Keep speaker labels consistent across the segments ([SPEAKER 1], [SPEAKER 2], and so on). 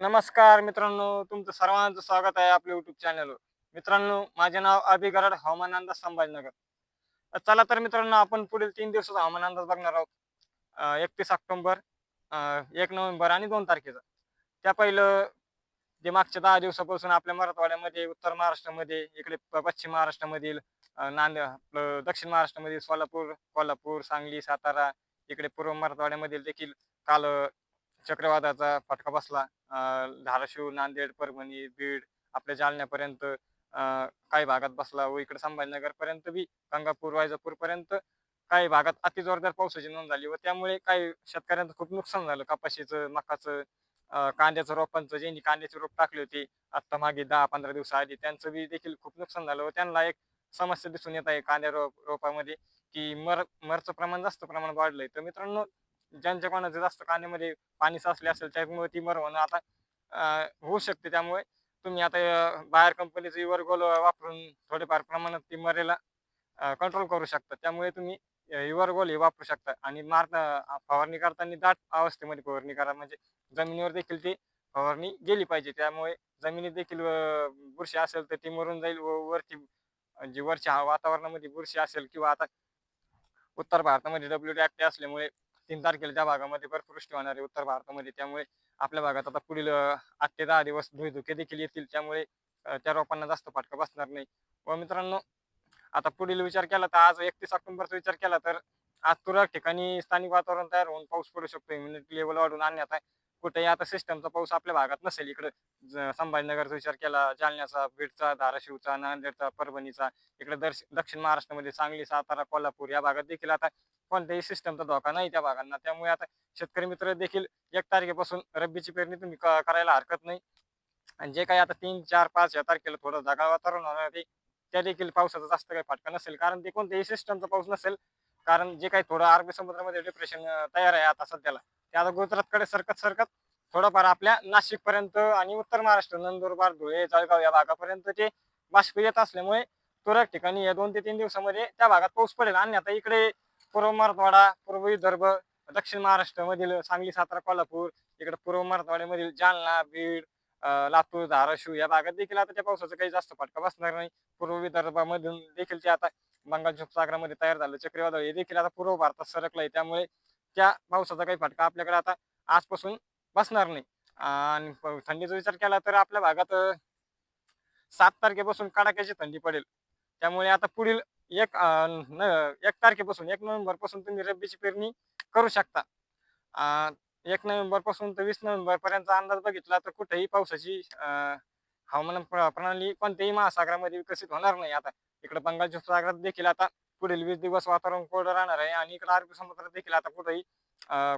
[SPEAKER 1] नमस्कार मित्रांनो तुमचं सर्वांचं स्वागत आहे आपल्या युट्यूब चॅनलवर मित्रांनो माझे नाव अभि गराड हवामान अंदाज संभाजीनगर. चला तर मित्रांनो आपण पुढील तीन दिवसाचा हवामान अंदाज बघणार आहोत. एकतीस ऑक्टोंबर एक नोव्हेंबर आणि दोन तारखेचा. त्या पहिलं जे मागच्या दहा दिवसापासून आपल्या मराठवाड्यामध्ये उत्तर महाराष्ट्रामध्ये इकडे पश्चिम महाराष्ट्रामधील नांदेड आपलं दक्षिण महाराष्ट्रामधील सोलापूर कोल्हापूर सांगली सातारा इकडे पूर्व मराठवाड्यामधील देखील काल चक्रवादाचा फटका बसला. धाराशिव नांदेड परभणी बीड आपल्या जालन्यापर्यंत अं, काही भागात बसला व इकडे संभाजीनगर पर्यंत बी गंगापूर वैजापूर पर्यंत काही भागात अति जोरदार पावसाची नोंद झाली व त्यामुळे काही शेतकऱ्यांचं खूप नुकसान झालं. कपाशीचं मकाचं कांद्याचं रोपांचं ज्यांनी कांद्याचे रोप टाकले होते आत्ता मागे दहा पंधरा दिवसाआधी त्यांचं बी देखील खूप नुकसान झालं व त्यांना एक समस्या दिसून येत आहे कांद्या रोप रोपामध्ये की मर मरचं प्रमाण जास्त प्रमाण वाढलंय. तर मित्रांनो ज्यांच्या कोणाचं जास्त कानामध्ये पाणी साचले असेल त्यामुळे ती मरवणं आता होऊ शकते. त्यामुळे तुम्ही आता बाहेर कंपनीचं युवरगोल वापरून थोडेफार प्रमाणात ती मरेला कंट्रोल करू शकता. त्यामुळे तुम्ही युवरगोल हे वापरू शकता. आणि मार फवारणी करताना दाट अवस्थेमध्ये फवारणी करा. म्हणजे जमिनीवर देखील ती फवारणी गेली पाहिजे. त्यामुळे जमिनीत देखील बुरशी असेल तर ती मरून जाईल व वरची जी म्हणजे वरच्या वातावरणामध्ये बुरशी असेल किंवा आता उत्तर भारतामध्ये डब्ल्यू डी असल्यामुळे तीन तारखेला त्या भागामध्ये बर्फवृष्टी होणार आहे उत्तर भारतामध्ये त्यामुळे आपल्या भागात आता पुढील आठ ते दहा दिवस धुळे धुके देखील येतील. त्यामुळे त्या रोपांना जास्त फटका बसणार नाही. व मित्रांनो आता पुढील विचार केला तर आज एकतीस ऑक्टोबरचा विचार केला तर आज तुरळक ठिकाणी स्थानिक वातावरण तयार होऊन पाऊस पडू शकतो. इम्युनिटी लेवल वाढून आणण्यात आहे कुठेही आता सिस्टमचा पाऊस आपल्या भागात नसेल. इकडे संभाजीनगरचा विचार केला जालन्याचा बीडचा धाराशिवचा नांदेडचा परभणीचा इकडे दर्श दक्षिण महाराष्ट्रामध्ये सांगली सातारा कोल्हापूर या भागात देखील आता कोणत्याही सिस्टमचा धोका नाही त्या भागांना. त्यामुळे आता शेतकरी मित्र देखील एक तारखेपासून रब्बीची पेरणी तुम्ही करायला हरकत नाही. आणि जे काही आता तीन चार पाच या तारखेला थोडं जागा वातावरण होणार ते त्या देखील पावसाचा जास्त काही फटका नसेल. कारण ते कोणत्याही सिस्टमचा पाऊस नसेल. कारण जे काही थोडं अरबी समुद्रामध्ये डिप्रेशन तयार आहे आता सध्याला ते आता गुजरातकडे सरकत सरकत थोडंफार आपल्या नाशिकपर्यंत आणि उत्तर महाराष्ट्र नंदुरबार धुळे जळगाव या भागापर्यंत ते बाष्प येत असल्यामुळे तुरळक ठिकाणी या दोन ते तीन दिवसामध्ये त्या भागात पाऊस पडेल. आणि आता इकडे पूर्व मराठवाडा पूर्व विदर्भ दक्षिण महाराष्ट्रामधील सांगली सातारा कोल्हापूर इकडे पूर्व मराठवाड्यामधील जालना बीड लातूर धाराशिव या भागात देखील आता त्या पावसाचा काही जास्त फटका बसणार नाही. पूर्व विदर्भामधून देखील ते आता बंगालच्या उपसागरामध्ये तयार झालं. चक्रीवादळ हे देखील आता पूर्व भारतात सरकलं आहे त्यामुळे त्या पावसाचा काही फटका आपल्याकडे आता आजपासून बसणार नाही. आणि थंडीचा विचार केला तर आपल्या भागात सात तारखेपासून कडाक्याची थंडी पडेल. त्यामुळे आता पुढील एक न- एक तारखेपासून एक नोव्हेंबरपासून तुम्ही रब्बीची पेरणी करू शकता. एक नोव्हेंबरपासून तर वीस नोव्हेंबर पर्यंतचा अंदाज बघितला तर कुठेही पावसाची हवामान प्रणाली कोणत्याही महासागरामध्ये विकसित होणार नाही. आता इकडे बंगालच्या सागरात देखील आता पुढील वीस दिवस वातावरण कोरडं राहणार आहे आणि इकडे अरबी समुद्रात देखील आता कुठेही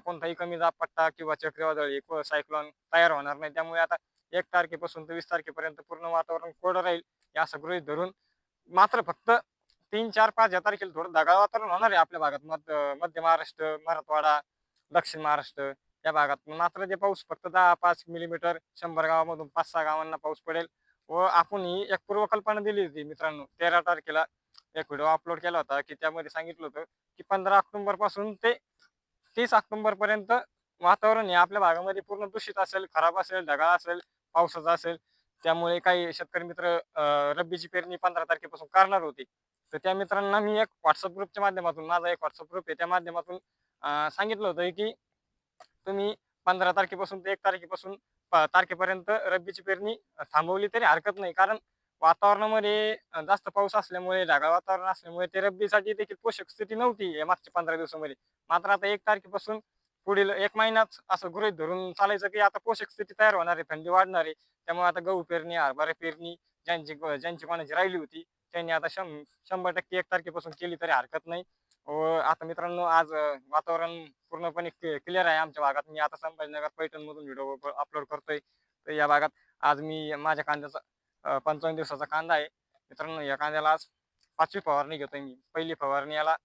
[SPEAKER 1] कोणताही कमी दाब पट्टा किंवा चक्रीवादळ सायक्लॉन तयार होणार नाही. त्यामुळे आता एक तारखेपासून ते वीस तारखेपर्यंत पूर्ण वातावरण कोरडं राहील या असं धरून मात्र फक्त तीन चार पाच या तारखेला थोडं ढगाळ वातावरण होणार आहे आपल्या भागात. मध्य मध्य महाराष्ट्र मराठवाडा दक्षिण महाराष्ट्र या भागात. मात्र ते पाऊस फक्त दहा पाच मिलीमीटर शंभर गावामधून पाच सहा गावांना पाऊस पडेल व आपण ही एक पूर्वकल्पना दिली होती मित्रांनो तेरा तारखेला एक व्हिडिओ अपलोड केला होता की त्यामध्ये सांगितलं होतं की पंधरा ऑक्टोबरपासून ते तीस ऑक्टोबर पर्यंत वातावरण हे आपल्या भागामध्ये पूर्ण दूषित असेल खराब असेल ढगाळ असेल पावसाचा असेल. त्यामुळे काही शेतकरी मित्र रब्बीची पेरणी पंधरा तारखेपासून करणार होते. तर त्या मित्रांना मी एक व्हॉट्सअप ग्रुपच्या माध्यमातून माझा एक व्हॉट्सअप ग्रुप आहे त्या माध्यमातून सांगितलं होतं की तुम्ही पंधरा तारखेपासून ते एक तारखेपासून तारखेपर्यंत रब्बीची पेरणी थांबवली तरी हरकत नाही. कारण वातावरणामध्ये जास्त पाऊस असल्यामुळे ढगाळ वातावरण असल्यामुळे ते रब्बीसाठी देखील पोषक स्थिती नव्हती या मागच्या पंधरा दिवसामध्ये. मात्र आता एक तारखेपासून पुढील एक महिनाच असं गृहित धरून चालायचं की आता पोषक स्थिती तयार होणार आहे थंडी वाढणार आहे. त्यामुळे आता गहू पेरणी हरभरा पेरणी ज्यांची ज्यांची पाण्याची राहिली होती त्यांनी आता शं शंभर टक्के एक तारखेपासून केली तरी हरकत नाही. व आता मित्रांनो आज वातावरण पूर्णपणे क्लिअर आहे आमच्या भागात. मी आता संभाजीनगर पैठणमधून व्हिडिओ अपलोड करतोय. तर या भागात आज मी माझ्या कांद्याचा पंचावन्न दिवसाचा कांदा आहे. मित्रांनो या कांद्याला आज पाचवी फवारणी घेतोय मी. पहिली फवारणी याला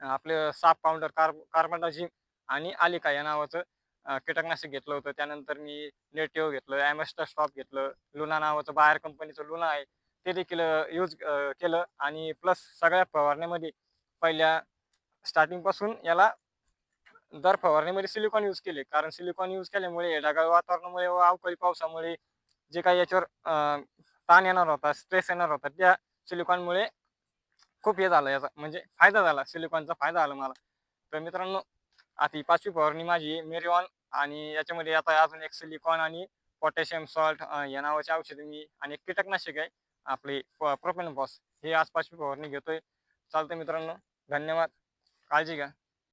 [SPEAKER 1] आपलं साप पावडर कार्ब कार्बनडाझिम आणि आलिका या नावाचं कीटकनाशक घेतलं होतं. त्यानंतर मी नेटिओ घेतलं ॲमेस्टर स्टॉप घेतलं लुना नावाचं बाहेर कंपनीचं लुना आहे ते देखील यूज केलं. आणि प्लस सगळ्या फवारण्यामध्ये पहिल्या स्टार्टिंगपासून याला दर फवारणीमध्ये सिलिकॉन यूज केले. कारण सिलिकॉन यूज केल्यामुळे ढगाळ वातावरणामुळे व अवकाळी पावसामुळे जे काही याच्यावर ताण येणार होता स्ट्रेस येणार होता त्या सिलिकॉनमुळे खूप हे झालं याचा म्हणजे फायदा झाला सिलिकॉनचा फायदा झाला मला. तर मित्रांनो आता ही पाचवी फवारणी माझी मेरिऑन आणि याच्यामध्ये आता अजून एक सिलिकॉन आणि पोटॅशियम सॉल्ट या नावाचे औषधे मी आणि एक कीटकनाशक आहे आपले प्रोपेनॉस हे आज पाचवी फवारणी घेतोय. चालतं मित्रांनो धन्यवाद. काळजी घ्या.